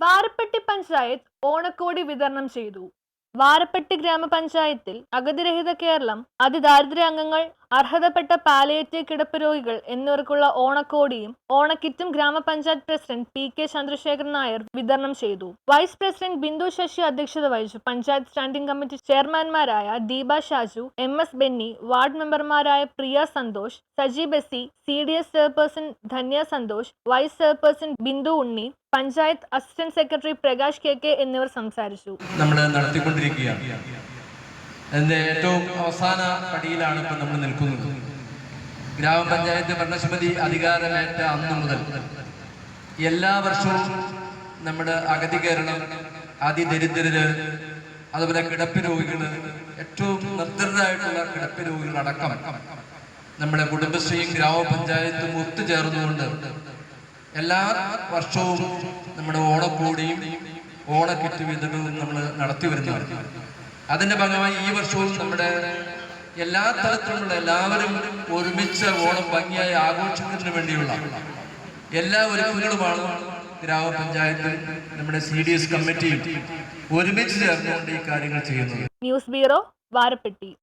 വാരപ്പെട്ടി പഞ്ചായത്ത് ഓണക്കോടി വിതരണം ചെയ്തു. വാരപ്പെട്ടി ഗ്രാമപഞ്ചായത്തിൽ അഗതിരഹിത കേരളം അതിദാരിദ്ര്യ അംഗങ്ങൾ അർഹതപ്പെട്ട പാലിയേറ്റീവ് കിടപ്പ് രോഗികൾ എന്നിവർക്കുള്ള ഓണക്കോടിയും ഓണക്കിറ്റും ഗ്രാമപഞ്ചായത്ത് president P K Chandrasekharan Nair വിതരണം ചെയ്തു. വൈസ് പ്രസിഡന്റ് ബിന്ദു ശശി അധ്യക്ഷത വഹിച്ചു. Panchayat standing committee ചെയർമാൻമാരായ Deepa Shaju M S Benny ward മെമ്പർമാരായ Priya Santhosh Saji Basi C D S chairperson Dhanya Santhosh vice chairperson Bindu Unni panchayat assistant secretary Prakash K K എന്നിവർ സംസാരിച്ചു. നമ്മൾ അതിന്റെ ഏറ്റവും അവസാന പടിയിലാണ് ഇപ്പം നമ്മൾ നിൽക്കുന്നത്. ഗ്രാമപഞ്ചായത്ത് ഭരണസമിതി അധികാരമേറ്റ അന്ന് മുതൽ എല്ലാ വർഷവും നമ്മുടെ അഗതി കേരളം അതിദരിദ്രര് അതുപോലെ കിടപ്പ് രോഗികൾ ഏറ്റവും നിർദ്ധരായിട്ടുള്ള കിടപ്പ് രോഗികളടക്കം നമ്മുടെ കുടുംബശ്രീയും ഗ്രാമപഞ്ചായത്തും ഒത്തുചേർന്നുകൊണ്ട് എല്ലാ വർഷവും നമ്മുടെ ഓണക്കൂടിയും ഓണക്കിറ്റ് വിതരണവും നമ്മൾ നടത്തി വരുന്നതാണ് അതിന്റെ ഭാഗമായി ഈ വർഷവും നമ്മുടെ എല്ലാ തരത്തിലുള്ള എല്ലാവരും ഒരുമിച്ച് ഓണം ഭംഗിയായി ആഘോഷിക്കുന്നതിന് വേണ്ടിയുള്ള എല്ലാ ഒരുക്കങ്ങളുമാണ് ഗ്രാമപഞ്ചായത്തും നമ്മുടെ സി ഡി എസ് കമ്മിറ്റിയും ഒരുമിച്ച് ചേർന്നുകൊണ്ട് ഈ കാര്യങ്ങൾ ചെയ്യുന്നത്. News bureau Varappetty.